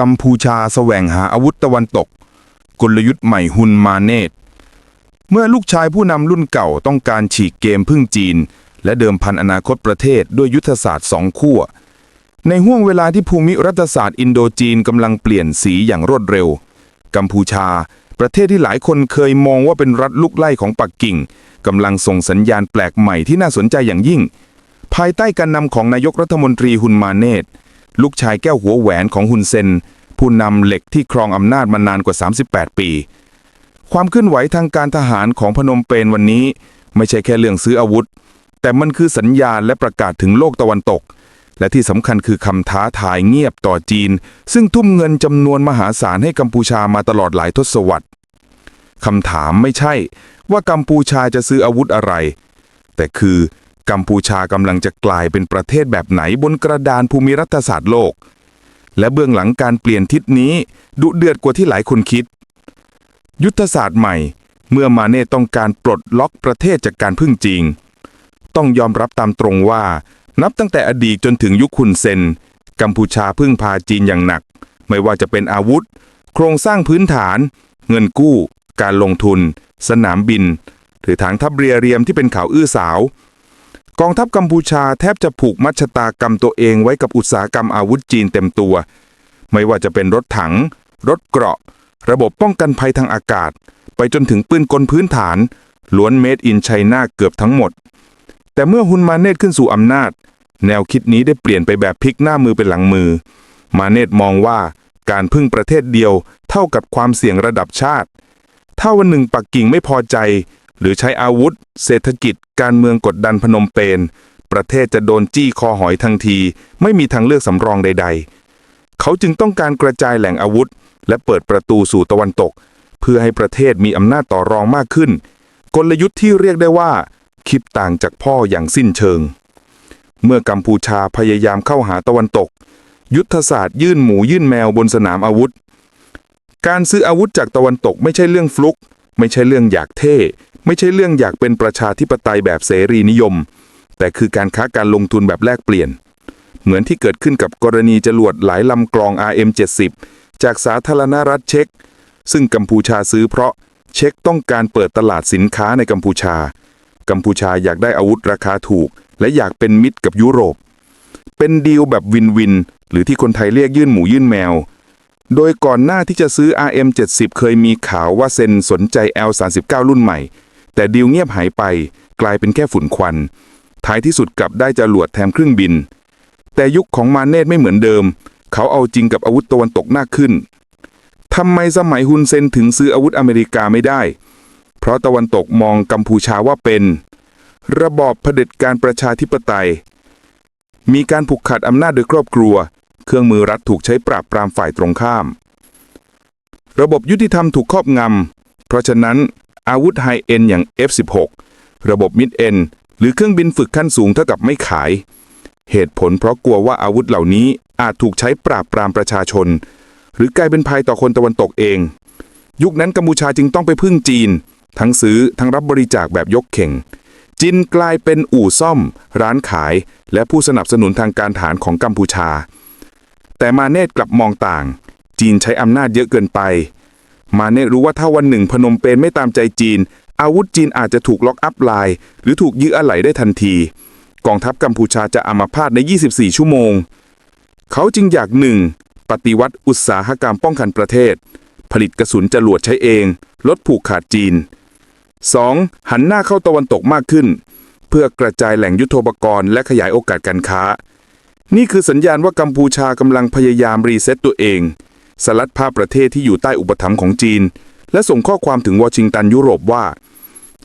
กัมพูชาแสวงหาอาวุธตะวันตก กลยุทธ์ใหม่ฮุนมาเนตเมื่อลูกชายผู้นำรุ่นเก่าต้องการฉีกเกมพึ่งจีน และเดิมพันอนาคตประเทศด้วยยุทธศาสตร์สองขั้วในห่วงเวลาที่ภูมิรัฐศาสตร์อินโดจีนกำลังเปลี่ยนสีอย่างรวดเร็ว กัมพูชา ประเทศที่หลายคนเคยมองว่าเป็นรัฐลูกไล่ของปักกิ่งกำลังส่งสัญญาณแปลกใหม่ที่น่าสนใจอย่างยิ่ง ภายใต้การนำของนายกรัฐมนตรีฮุนมาเนต ลูกชายแก้วหัวแหวนของฮุนเซน ผู้นำเหล็กที่ครองอำนาจมานานกว่า 38 ปี ความเคลื่อนไหวทางการทหารของพนมเปญวันนี้ ไม่ใช่แค่เรื่องซื้ออาวุธ แต่มันคือสัญญาณและประกาศถึงโลกตะวันตก และที่สำคัญคือคำท้าทายเงียบต่อจีน ซึ่งทุ่มเงินจำนวนมหาศาลให้กัมพูชามาตลอดหลายทศวรรษคำถามไม่ใช่ว่ากัมพูชาจะซื้ออาวุธอะไร แต่คือ กัมพูชากำลังจะกลายเป็นประเทศแบบไหนบนกระดานภูมิรัฐศาสตร์โลก และเบื้องหลังการเปลี่ยนทิศนี้ดุเดือดกว่าที่หลายคนคิด ยุทธศาสตร์ใหม่ เมื่อมาเน่ต้องการปลดล็อกประเทศจากการพึ่งจีนต้องยอมรับตามตรงว่า นับตั้งแต่อดีตจนถึงยุคคุนเซน กัมพูชาพึ่งพาจีนอย่างหนัก ไม่ว่าจะเป็นอาวุธ โครงสร้างพื้นฐาน เงินกู้ การลงทุน สนามบิน หรือฐานทัพเรือเรียมที่เป็นข่าวอื้อสาว กองทัพกัมพูชาแทบจะผูกมัชะตากรรมตัวเองไว้กับอุตสาหกรรมอาวุธจีนเต็มตัว ไม่ว่าจะเป็นรถถัง รถเกราะ ระบบป้องกันภัยทางอากาศ ไปจนถึงปืนกลพื้นฐาน ล้วนเมดอินไชน่าเกือบทั้งหมด แต่เมื่อฮุนมาเนตขึ้นสู่อำนาจ แนวคิดนี้ได้เปลี่ยนไปแบบพลิกหน้ามือเป็นหลังมือ มาเนตมองว่าการพึ่งประเทศเดียวเท่ากับความเสี่ยงระดับชาติ ถ้าวันหนึ่งปักกิ่งไม่พอใจ หรือใช้อาวุธ เศรษฐกิจ การเมืองกดดันพนมเปญประเทศจะโดนจี้คอหอยทันที ไม่มีทางเลือกสำรองใด ๆ เขาจึงต้องการกระจายแหล่งอาวุธ และเปิดประตูสู่ตะวันตก เพื่อให้ประเทศมีอำนาจต่อรองมากขึ้น กลยุทธ์ที่เรียกได้ว่า คิดต่างจากพ่ออย่างสิ้นเชิง เมื่อกัมพูชาพยายามเข้าหาตะวันตก ยุทธศาสตร์ยื่นหมูยื่นแมวบนสนามอาวุธ การซื้ออาวุธจากตะวันตกไม่ใช่เรื่องฟลุก ไม่ใช่เรื่องอยากเท่ ไม่ใช่เรื่องอยากเป็นประชาธิปไตยแบบเสรีนิยม แต่คือการค้าการลงทุนแบบแลกเปลี่ยน เหมือนที่เกิดขึ้นกับกรณีจรวดหลายลำกรอง RM70 จากสาธารณรัฐเช็ก ซึ่งกัมพูชาซื้อเพราะเช็กต้องการเปิดตลาดสินค้าในกัมพูชา กัมพูชาอยากได้อาวุธราคาถูก และอยากเป็นมิตรกับยุโรป เป็นดีลแบบวินวิน หรือที่คนไทยเรียกยื่นหมูยื่นแมว โดยก่อนหน้าที่จะซื้อ RM70 เคยมีข่าวว่าเซนสนใจ L39 รุ่นใหม่ แต่ดีลเงียบหายไปกลายเป็นแค่ฝุ่นควัน ท้ายที่สุดกลับได้จรวดแถมเครื่องบิน แต่ยุคของมาเนตไม่เหมือนเดิม เขาเอาจริงกับอาวุธตะวันตกมากขึ้นทำไมสมัยฮุนเซนถึงซื้ออาวุธอเมริกาไม่ได้ เพราะตะวันตกมองกัมพูชาว่าเป็น ระบอบเผด็จการประชาธิปไตย มีการผูกขาดอำนาจโดยครอบครัว เครื่องมือรัฐถูกใช้ปราบปรามฝ่ายตรงข้าม ระบบยุติธรรมถูกครอบงำ เพราะฉะนั้น อาวุธไฮเอ็นอย่าง F16 ระบบมิดเอ็นหรือเครื่องบินฝึกขั้นสูงเท่ากับไม่ขาย เหตุผลเพราะกลัวว่าอาวุธเหล่านี้อาจถูกใช้ปราบปรามประชาชน หรือกลายเป็นภัยต่อคนตะวันตกเอง ยุคนั้นกัมพูชาจึงต้องไปพึ่งจีน ทั้งซื้อทั้งรับบริจาคแบบยกเข่งจีนกลายเป็นอู่ซ่อม ร้านขาย และผู้สนับสนุนทางการฐานของกัมพูชา แต่มาเนตกลับมองต่าง จีนใช้อำนาจเยอะเกินไป มาเนตรู้ว่าถ้าวันหนึ่งพนมเปญไม่ตามใจจีน อาวุธจีนอาจจะถูกล็อกอัพไลน์หรือถูกยื้ออะไหล่ได้ทันที กองทัพกัมพูชาจะอามาพาตใน 24 ชั่วโมง เขาจึงอยากหนึ่งปฏิวัติอุตสาหกรรมป้องกันประเทศ ผลิตกระสุนจรวดใช้เอง ลดผูกขาดจีน 2. หันหน้าเข้าตะวันตกมากขึ้น เพื่อกระจายแหล่งยุทโธปกรณ์และขยายโอกาสการค้า นี่คือสัญญาณว่ากัมพูชากำลังพยายามรีเซ็ตตัวเอง สลัดภาพประเทศที่อยู่ใต้อุปถัมภ์ของจีน และส่งข้อความถึงวอชิงตันยุโรปว่า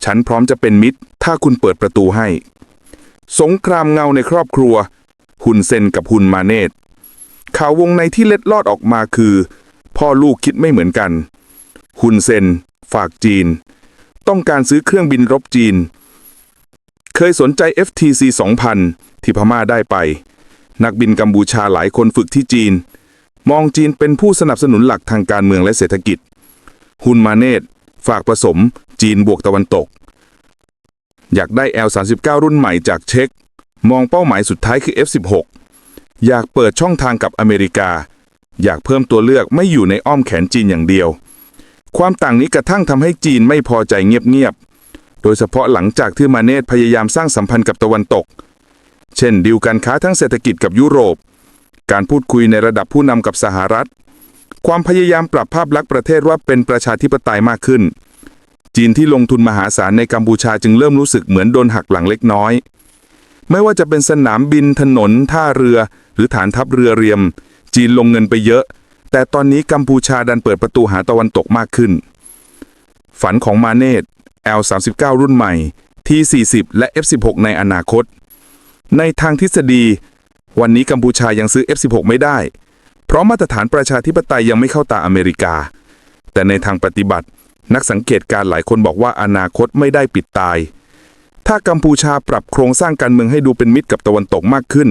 ฉันพร้อมจะเป็นมิตร ถ้าคุณเปิดประตูให้ สงครามเงาในครอบครัว หุนเซนกับหุนมาเนตข่าววงในที่เล็ดลอดออกมาคือ พ่อลูกคิดไม่เหมือนกัน หุนเซน ฝากจีน ต้องการซื้อเครื่องบินรบจีน เคยสนใจ FTC 2000 ที่พม่าได้ไป นักบินกัมพูชาหลายคนฝึกที่จีน มองจีนเป็นผู้สนับสนุนหลักทางการเมืองและเศรษฐกิจหุนมาเนตฝากผสม จีนบวกตะวันตก อยากได้ L39 รุ่นใหม่จากเช็กมองเป้าหมายสุดท้ายคือ F16 อยากเปิดช่องทางกับอเมริกา อยากเพิ่มตัวเลือกไม่อยู่ในอ้อมแขนจีนอย่างเดียว ความต่างนี้กระทั่งทำให้จีนไม่พอใจเงียบๆ โดยเฉพาะหลังจากที่มาเนตพยายามสร้างสัมพันธ์กับตะวันตก เช่นดีลการค้าทั้งเศรษฐกิจกับยุโรป การพูดคุยในระดับผู้นำกับสหรัฐ ความพยายามปรับภาพลักษณ์ประเทศว่าเป็นประชาธิปไตยมากขึ้น จีนที่ลงทุนมหาศาลในกัมพูชาจึงเริ่มรู้สึกเหมือนโดนหักหลังเล็กน้อย ไม่ว่าจะเป็นสนามบินถนน ท่าเรือ หรือฐานทัพเรือเรียม จีนลงเงินไปเยอะ แต่ตอนนี้กัมพูชาดันเปิดประตูหาตะวันตกมากขึ้น ฝันของมาเนต L39 รุ่นใหม่ T40 และ F16 ในอนาคต ในทางทฤษฎี วันนี้กัมพูชายังซื้อ F16 ไม่ได้ เพราะมาตรฐานประชาธิปไตยยังไม่เข้าตาอเมริกา แต่ในทางปฏิบัติ นักสังเกตการ์หลายคนบอกว่าอนาคตไม่ได้ปิดตาย ถ้ากัมพูชาปรับโครงสร้างการเมืองให้ดูเป็นมิตรกับตะวันตกมากขึ้น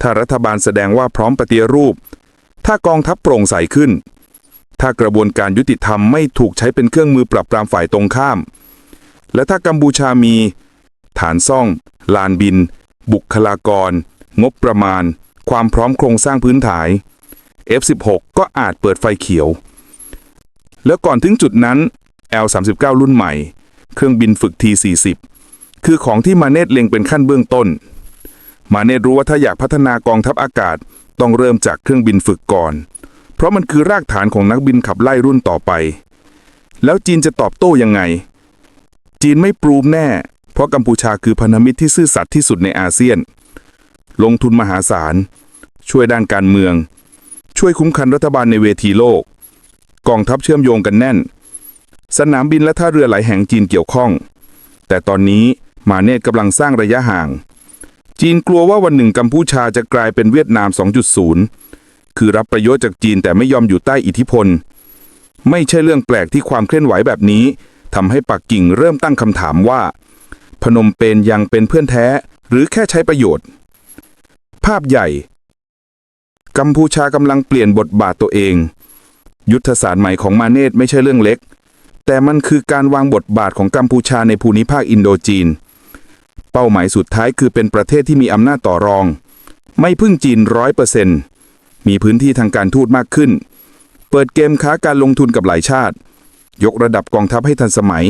ถ้ารัฐบาลแสดงว่าพร้อมปฏิรูป ถ้ากองทัพโปร่งใสขึ้น ถ้ากระบวนการยุติธรรมไม่ถูกใช้เป็นเครื่องมือปรับปรามฝ่ายตรงข้าม และถ้ากัมพูชามี ฐานซ่อง ลานบิน บุคลากร งบประมาณ ความพร้อมโครงสร้างพื้นฐาน F16 ก็อาจเปิดไฟเขียว แล้วก่อนถึงจุดนั้น L39 รุ่นใหม่ เครื่องบินฝึก T40 คือของที่มาเนตเล็งเป็นขั้นเบื้องต้น มาเนตรู้ว่าถ้าอยากพัฒนากองทัพอากาศต้องเริ่มจากเครื่องบินฝึกก่อน เพราะมันคือรากฐานของนักบินขับไล่รุ่นต่อไป แล้วจีนจะตอบโต้ยังไง จีนไม่ปรูมแน่ เพราะกัมพูชาคือพันธมิตรที่ซื่อสัตย์ที่สุดในอาเซียน ลงทุนมหาศาล ช่วยด้านการเมือง ช่วยคุ้มกันรัฐบาลในเวทีโลก กองทัพเชื่อมโยงกันแน่น สนามบินและท่าเรือหลายแห่งจีนเกี่ยวข้อง แต่ตอนนี้มาเนตกำลังสร้างระยะห่าง จีนกลัวว่าวันหนึ่งกัมพูชาจะกลายเป็นเวียดนาม 2.0 คือรับประโยชน์จากจีนแต่ไม่ยอมอยู่ใต้อิทธิพล ไม่ใช่เรื่องแปลกที่ความเคลื่อนไหวแบบนี้ทำให้ปักกิ่งเริ่มตั้งคำถามว่า พนมเปญยังเป็นเพื่อนแท้หรือแค่ใช้ประโยชน์าพใหญ่ กัมพูชากำลังเปลี่ยนบทบาทตัวเอง ยุทธศาสตร์ใหม่ของมาเนตไม่ใช่เรื่องเล็ก แต่มันคือการวางบทบาทของกัมพูชาในภูมิภาคอินโดจีน เป้าหมายสุดท้ายคือเป็นประเทศที่มีอำนาจต่อรอง ไม่พึ่งจีนร้อยเปอร์เซนต์มีพื้นที่ทางการทูตมากขึ้น เปิดเกมค้าการลงทุนกับหลายชาติ ยกระดับกองทัพให้ทันสมัย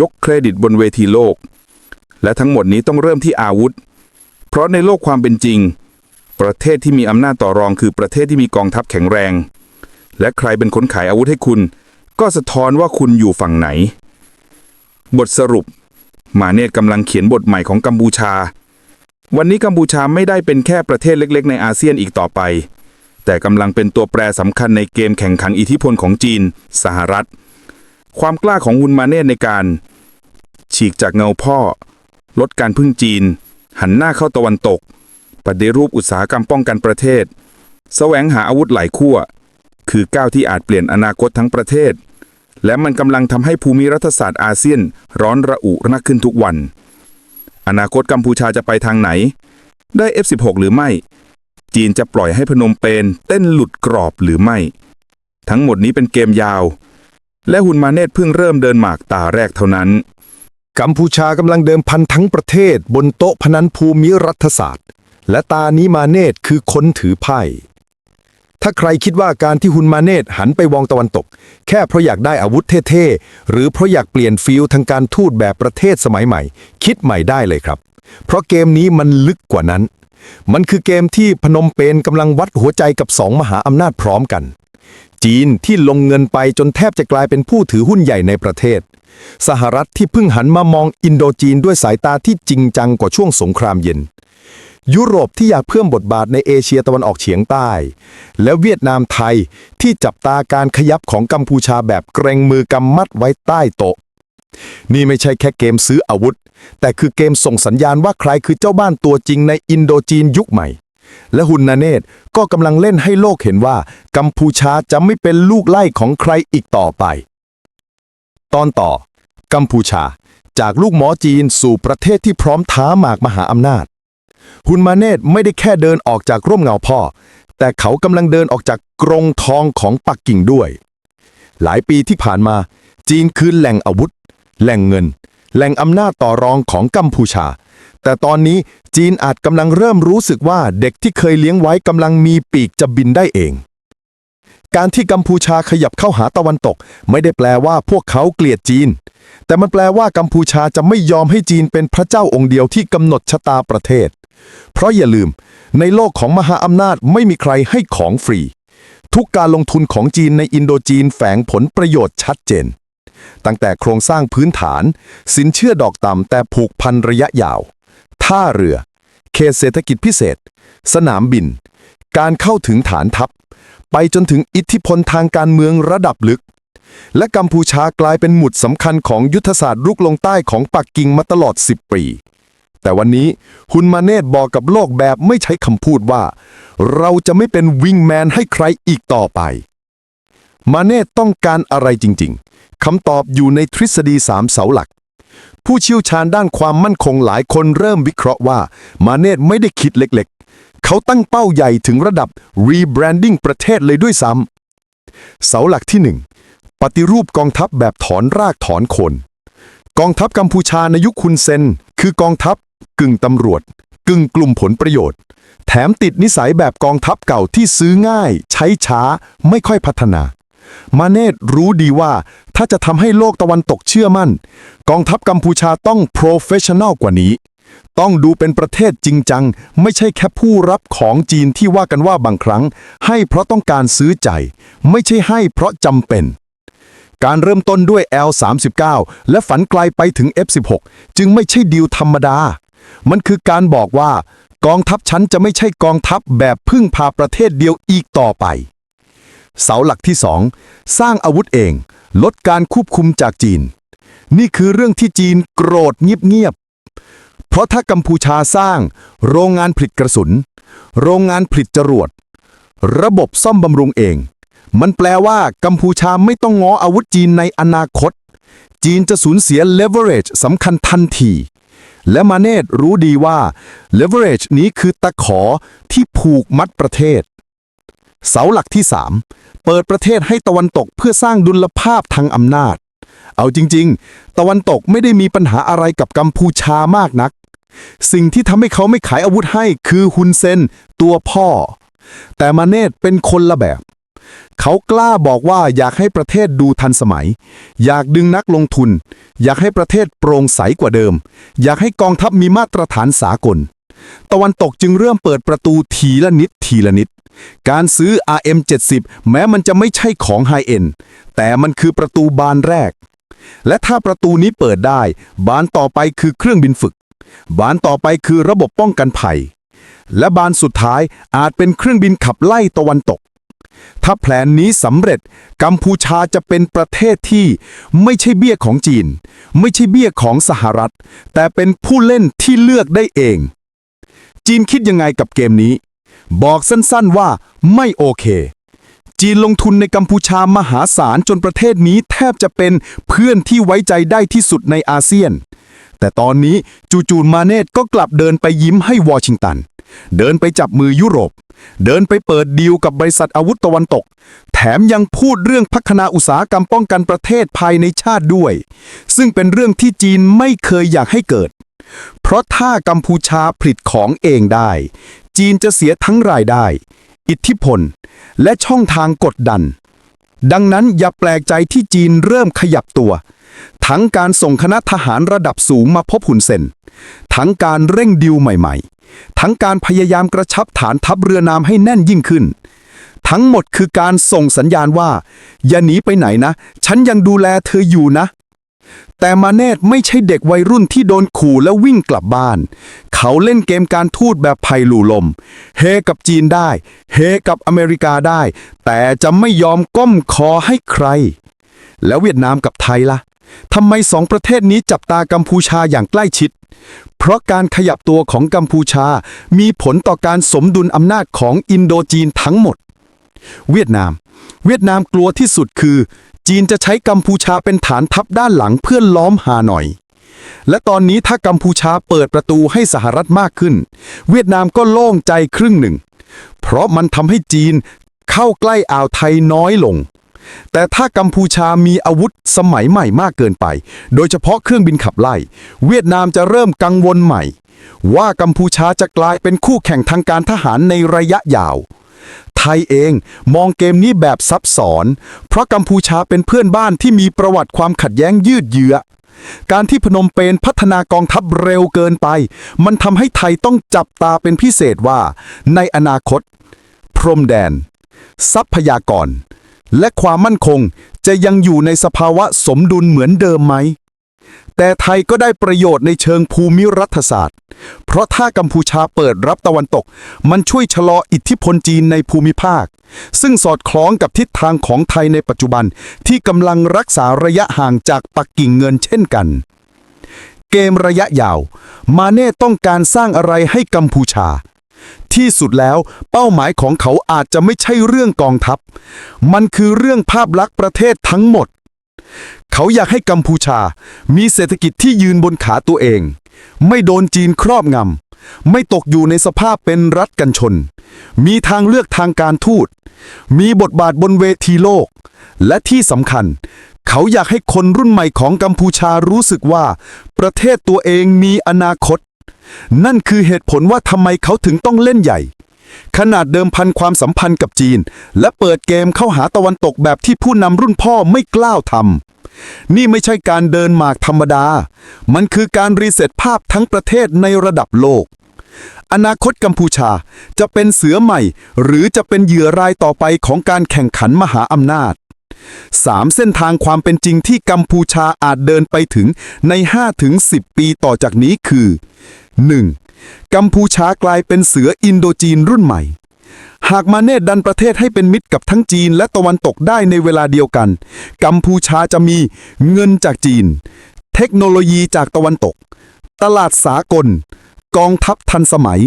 ยกเครดิตบนเวทีโลก และทั้งหมดนี้ต้องเริ่มที่อาวุธ เพราะในโลกความเป็นจริง ประเทศที่มีอำนาจต่อรองคือประเทศที่มีกองทัพแข็งแรง และใครเป็นคนขายอาวุธให้คุณ ก็สะท้อนว่าคุณอยู่ฝั่งไหน บทสรุป มาเนตกำลังเขียนบทใหม่ของกัมพูชา วันนี้กัมพูชาไม่ได้เป็นแค่ประเทศเล็ก ๆ ในอาเซียนอีกต่อไป แต่กำลังเป็นตัวแปรสำคัญในเกมแข่งขันอิทธิพลของจีน สหรัฐ ความกล้าของฮุนมาเนตในการ ฉีกจากเงาพ่อ ลดการพึ่งจีน หันหน้าเข้าตะวันตก ปฏิรูปอุตสาหกรรมป้องกันประเทศ แสวงหาอาวุธหลายขั้ว คือก้าวที่อาจเปลี่ยนอนาคตทั้งประเทศ และมันกำลังทำให้ภูมิรัฐศาสตร์อาเซียนร้อนระอุนักขึ้นทุกวัน อนาคตกัมพูชาจะไปทางไหน ได้ F16 หรือไม่ จีนจะปล่อยให้พนมเปญเต้นหลุดกรอบหรือไม่ ทั้งหมดนี้เป็นเกมยาว และหุนมาเนตเพิ่งเริ่มเดินหมากตาแรกเท่านั้น กัมพูชากำลังเดิมพันทั้งประเทศบนโต๊ะพนันภูมิรัฐศาสตร์ และตานี้มาเนตคือคนถือไพ่ ถ้าใครคิดว่าการที่ฮุนมาเนตหันไปวองตะวันตก แค่เพราะอยากได้อาวุธเท่ๆ หรือเพราะอยากเปลี่ยนฟิลทางการทูตแบบประเทศสมัยใหม่ คิดใหม่ได้เลยครับ เพราะเกมนี้มันลึกกว่านั้น มันคือเกมที่พนมเปญกำลังวัดหัวใจกับสองมหาอำนาจพร้อมกัน จีนที่ลงเงินไปจนแทบจะกลายเป็นผู้ถือหุ้นใหญ่ในประเทศ สหรัฐที่เพิ่งหันมามองอินโดจีนด้วยสายตาที่จริงจังกว่าช่วงสงครามเย็น ยุโรปที่อยากเพิ่มบทบาทในเอเชียตะวันออกเฉียงใต้ และเวียดนามไทยที่จับตาการขยับของกัมพูชาแบบเกรงมือกำมัดไว้ใต้โต๊ะนี่ไม่ใช่แค่เกมซื้ออาวุธ แต่คือเกมส่งสัญญาณว่าใครคือเจ้าบ้านตัวจริงในอินโดจีนยุคใหม่ และฮุนนาเนตก็กำลังเล่นให้โลกเห็นว่า กัมพูชาจะไม่เป็นลูกไล่ของใครอีกต่อไป ตอนต่อ กัมพูชา จากลูกหมอจีนสู่ประเทศที่พร้อมท้าหมากมหาอำนาจ ฮุนมาเนตไม่ได้แค่เดินออกจากร่มเงาพ่อ แต่เขากำลังเดินออกจากกรงทองของปักกิ่งด้วย หลายปีที่ผ่านมา จีนคือแหล่งอาวุธ แหล่งเงิน แหล่งอำนาจต่อรองของกัมพูชา แต่ตอนนี้จีนอาจกำลังเริ่มรู้สึกว่าเด็กที่เคยเลี้ยงไว้กำลังมีปีกจะบินได้เอง การที่กัมพูชาขยับเข้าหาตะวันตก ไม่ได้แปลว่าพวกเขาเกลียดจีน แต่มันแปลว่ากัมพูชาจะไม่ยอมให้จีนเป็นพระเจ้าองค์เดียวที่กำหนดชะตาประเทศ เพราะอย่าลืม ในโลกของมหาอำนาจไม่มีใครให้ของฟรี ทุกการลงทุนของจีนในอินโดจีนแฝงผลประโยชน์ชัดเจน ตั้งแต่โครงสร้างพื้นฐาน สินเชื่อดอกต่ำแต่ผูกพันระยะยาว ท่าเรือ เขตเศรษฐกิจพิเศษ สนามบิน การเข้าถึงฐานทัพ ไปจนถึงอิทธิพลทางการเมืองระดับลึก และกัมพูชากลายเป็นหมุดสำคัญของยุทธศาสตร์รุกลงใต้ของปักกิ่งมาตลอด 10 ปี แต่วันนี้ฮุนมาเนตบอกกับโลกแบบไม่ใช้คำพูดว่า เราจะไม่เป็นวิงแมนให้ใครอีกต่อไป มาเนตต้องการอะไรจริงๆคำตอบอยู่ในทฤษฎีสามเสาหลักผู้เชี่ยวชาญด้านความมั่นคงหลายคนเริ่มวิเคราะห์ว่า มาเนตไม่ได้คิดเล็ก เขาตั้งเป้าใหญ่ถึงระดับ rebranding ประเทศเลยด้วยซ้ำเสาหลักที่หนึ่งปฏิรูปกองทัพแบบถอนรากถอนโคน กองทัพกัมพูชาในยุคคุนเซน คือกองทัพกึ่งตำรวจ กึ่งกลุ่มผลประโยชน์ แถมติดนิสัยแบบกองทัพเก่าที่ซื้อง่าย ใช้ช้า ไม่ค่อยพัฒนามาเนตรู้ดีว่าถ้าจะทำให้โลกตะวันตกเชื่อมั่น กองทัพกัมพูชาต้อง professional กว่านี้ ต้องดูเป็นประเทศจริงจัง ไม่ใช่แค่ผู้รับของจีนที่ว่ากันว่าบางครั้ง ให้เพราะต้องการซื้อใจ ไม่ใช่ให้เพราะจำเป็น การเริ่มต้นด้วย L39 และฝันไกลไปถึง F16 จึงไม่ใช่ดีลธรรมดา มันคือการบอกว่ากองทัพชั้นจะไม่ใช่กองทัพแบบพึ่งพาประเทศเดียวอีกต่อไป เสาหลักที่สองสร้างอาวุธเอง ลดการควบคุมจากจีน นี่คือเรื่องที่จีนโกรธเงียบ เพราะถ้ากัมพูชาสร้าง โรงงานผลิตกระสุน โรงงานผลิตจรวด ระบบซ่อมบำรุงเอง มันแปลว่ากัมพูชาไม่ต้องง้ออาวุธจีนในอนาคต จีนจะสูญเสีย leverage สำคัญทันที และมาเนตรู้ดีว่า leverage นี้คือตะขอที่ผูกมัดประเทศ เสาหลักที่ 3 เปิดประเทศให้ตะวันตกเพื่อสร้างดุลภาพทางอำนาจเอาจริง ๆ ตะวันตกไม่ได้มีปัญหาอะไรกับกัมพูชามากนัก สิ่งที่ทำให้เขาไม่ขายอาวุธให้คือฮุนเซนตัวพ่อ แต่มาเนตเป็นคนละแบบ เขากล้าบอกว่าอยากให้ประเทศดูทันสมัย อยากดึงนักลงทุน อยากให้ประเทศโปร่งใสกว่าเดิม อยากให้กองทัพมีมาตรฐานสากล ตะวันตกจึงเริ่มเปิดประตูทีละนิดทีละนิด การซื้อ RM70 แม้มันจะไม่ใช่ของไฮเอ็นแต่มันคือประตูบานแรกและถ้าประตูนี้เปิดได้ บานต่อไปคือเครื่องบินฝึก บานต่อไปคือระบบป้องกันภัย และบานสุดท้ายอาจเป็นเครื่องบินขับไล่ตะวันตก ถ้าแผนนี้สำเร็จ กัมพูชาจะเป็นประเทศที่ไม่ใช่เบี้ยของจีน ไม่ใช่เบี้ยของสหรัฐ แต่เป็นผู้เล่นที่เลือกได้เอง จีนคิดยังไงกับเกมนี้ บอกสั้นๆว่าไม่โอเคจีนลงทุนในกัมพูชามหาศาลจนประเทศนี้แทบจะเป็นเพื่อนที่ไว้ใจได้ที่สุดในอาเซียน แต่ตอนนี้จูๆมาเนตก็กลับเดินไปยิ้มให้วอชิงตัน เดินไปจับมือยุโรป เดินไปเปิดดีลกับบริษัทอาวุธตะวันตก แถมยังพูดเรื่องพัฒนาอุตสาหกรรมป้องกันประเทศภายในชาติด้วย ซึ่งเป็นเรื่องที่จีนไม่เคยอยากให้เกิด เพราะถ้ากัมพูชาผลิตของเองได้ จีนจะเสียทั้งรายได้ อิทธิพล และช่องทางกดดัน ดังนั้นอย่าแปลกใจที่จีนเริ่มขยับตัว ทั้งการส่งคณะทหารระดับสูงมาพบหุนเซนทั้งการเร่งดิวใหม่ๆ ทั้งการพยายามกระชับฐานทัพเรือน้ำให้แน่นยิ่งขึ้น ทั้งหมดคือการส่งสัญญาณว่า อย่าหนีไปไหนนะ ฉันยังดูแลเธออยู่นะ แต่มาเนตไม่ใช่เด็กวัยรุ่นที่โดนขู่แล้ววิ่งกลับบ้าน เขาเล่นเกมการทูตแบบไผ่ลูลม เฮกับจีนได้ เฮกับอเมริกาได้ แต่จะไม่ยอมก้มคอให้ใคร แล้วเวียดนามกับไทยล่ะทำไมสองประเทศนี้จับตากัมพูชาอย่างใกล้ชิด เพราะการขยับตัวของกัมพูชามีผลต่อการสมดุลอำนาจของอินโดจีนทั้งหมด เวียดนาม เวียดนามกลัวที่สุดคือ จีนจะใช้กัมพูชาเป็นฐานทัพด้านหลังเพื่อล้อมฮานอย และตอนนี้ถ้ากัมพูชาเปิดประตูให้สหรัฐมากขึ้น เวียดนามก็โล่งใจครึ่งหนึ่ง เพราะมันทำให้จีนเข้าใกล้อ่าวไทยน้อยลง แต่ถ้ากัมพูชามีอาวุธสมัยใหม่มากเกินไป โดยเฉพาะเครื่องบินขับไล่ เวียดนามจะเริ่มกังวลใหม่ ว่ากัมพูชาจะกลายเป็นคู่แข่งทางการทหารในระยะยาว ไทยเองมองเกมนี้แบบซับซ้อน เพราะกัมพูชาเป็นเพื่อนบ้านที่มีประวัติความขัดแย้งยืดเยื้อการที่พนมเปญพัฒนากองทัพเร็วเกินไป มันทำให้ไทยต้องจับตาเป็นพิเศษว่า ในอนาคต พรมแดน ทรัพยากร และความมั่นคงจะยังอยู่ในสภาวะสมดุลเหมือนเดิมไหม แต่ไทยก็ได้ประโยชน์ในเชิงภูมิรัฐศาสตร์ เพราะถ้ากัมพูชาเปิดรับตะวันตก มันช่วยชะลออิทธิพลจีนในภูมิภาค ซึ่งสอดคล้องกับทิศทางของไทยในปัจจุบันที่กำลังรักษาระยะห่างจากปักกิ่งเงินเช่นกัน เกมระยะยาว มาเน่ต้องการสร้างอะไรให้กัมพูชา ที่สุดแล้วเป้าหมายของเขาอาจจะไม่ใช่เรื่องกองทัพ มันคือเรื่องภาพลักษณ์ประเทศทั้งหมด เขาอยากให้กัมพูชา มีเศรษฐกิจที่ยืนบนขาตัวเอง ไม่โดนจีนครอบงำ ไม่ตกอยู่ในสภาพเป็นรัฐกันชน มีทางเลือกทางการทูต มีบทบาทบนเวทีโลก และที่สำคัญ เขาอยากให้คนรุ่นใหม่ของกัมพูชารู้สึกว่า ประเทศตัวเองมีอนาคต นั่นคือเหตุผลว่าทำไมเขาถึงต้องเล่นใหญ่ ขนาดเดิมพันความสัมพันธ์กับจีน และเปิดเกมเข้าหาตะวันตกแบบที่ผู้นำรุ่นพ่อไม่กล้าทำนี่ไม่ใช่การเดินหมากธรรมดา มันคือการรีเซ็ตภาพทั้งประเทศในระดับโลก อนาคตกัมพูชาจะเป็นเสือใหม่ หรือจะเป็นเหยื่อรายต่อไปของการแข่งขันมหาอำนาจ 3 เส้นทางความเป็นจริงที่กัมพูชาอาจเดินไปถึงใน 5-10 ปีต่อจากนี้คือ 1. กัมพูชากลายเป็นเสืออินโดจีนรุ่นใหม่ หากมาเนตดันประเทศให้เป็นมิตรกับทั้งจีนและตะวันตกได้ในเวลาเดียวกัน กัมพูชาจะมีเงินจากจีน เทคโนโลยีจากตะวันตก ตลาดสากล กองทัพทันสมัย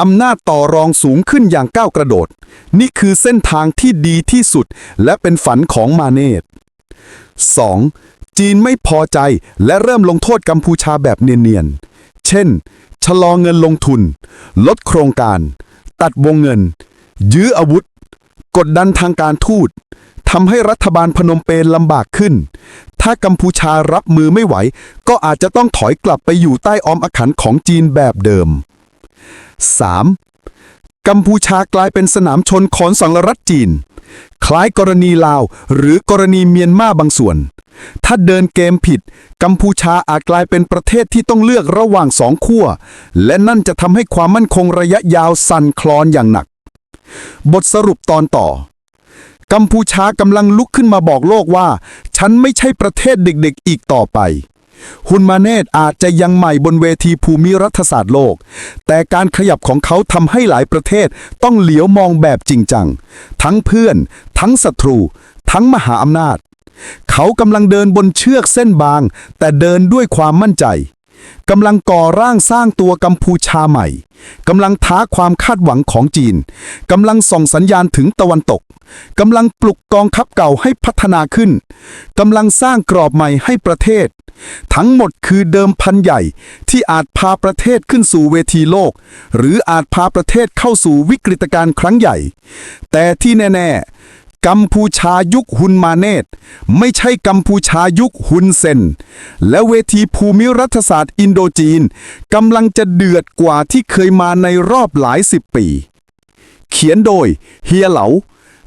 อำนาจต่อรองสูงขึ้นอย่างก้าวกระโดด นี่คือเส้นทางที่ดีที่สุด และเป็นฝันของมาเนต 2. จีนไม่พอใจและเริ่มลงโทษกัมพูชาแบบเนียนๆ เช่น ชะลอเงินลงทุน ลดโครงการ ตัดวงเงิน ยื้ออาวุธ กดดันทางการทูตทำให้รัฐบาลพนมเปญลำบากขึ้น ถ้ากัมพูชารับมือไม่ไหว ก็อาจจะต้องถอยกลับไปอยู่ใต้ออมอาขันของจีนแบบเดิม 3. กัมพูชากลายเป็นสนามชนของสังรัฐจีน คล้ายกรณีลาว หรือกรณีเมียนมาบางส่วน ถ้าเดินเกมผิด กัมพูชาอาจกลายเป็นประเทศที่ต้องเลือกระหว่างสองขั้ว และนั่นจะทำให้ความมั่นคงระยะยาวสั่นคลอนอย่างหนัก บทสรุปตอนต่อกัมพูชากำลังลุกขึ้นมาบอกโลกว่า ฉันไม่ใช่ประเทศเด็กๆอีกต่อไป ฮุนมาเนตอาจจะยังใหม่บนเวทีภูมิรัฐศาสตร์โลก แต่การขยับของเขาทำให้หลายประเทศต้องเหลียวมองแบบจริงจัง ทั้งเพื่อน ทั้งศัตรู ทั้งมหาอำนาจ เขากำลังเดินบนเชือกเส้นบาง แต่เดินด้วยความมั่นใจกำลังก่อร่างสร้างตัวกัมพูชาใหม่ กำลังท้าความคาดหวังของจีน กำลังส่งสัญญาณถึงตะวันตก กำลังปลุกกองทัพเก่าให้พัฒนาขึ้น กำลังสร้างกรอบใหม่ให้ประเทศ ทั้งหมดคือเดิมพันใหญ่ที่อาจพาประเทศขึ้นสู่เวทีโลก หรืออาจพาประเทศเข้าสู่วิกฤตการณ์ครั้งใหญ่ แต่ที่แน่ ๆ กัมพูชายุคฮุนมาเนตไม่ใช่กัมพูชายุคฮุนเซน และเวทีภูมิรัฐศาสตร์อินโดจีนกำลังจะเดือดกว่าที่เคยมาในรอบหลายสิบปี เขียนโดยเฮียเหลา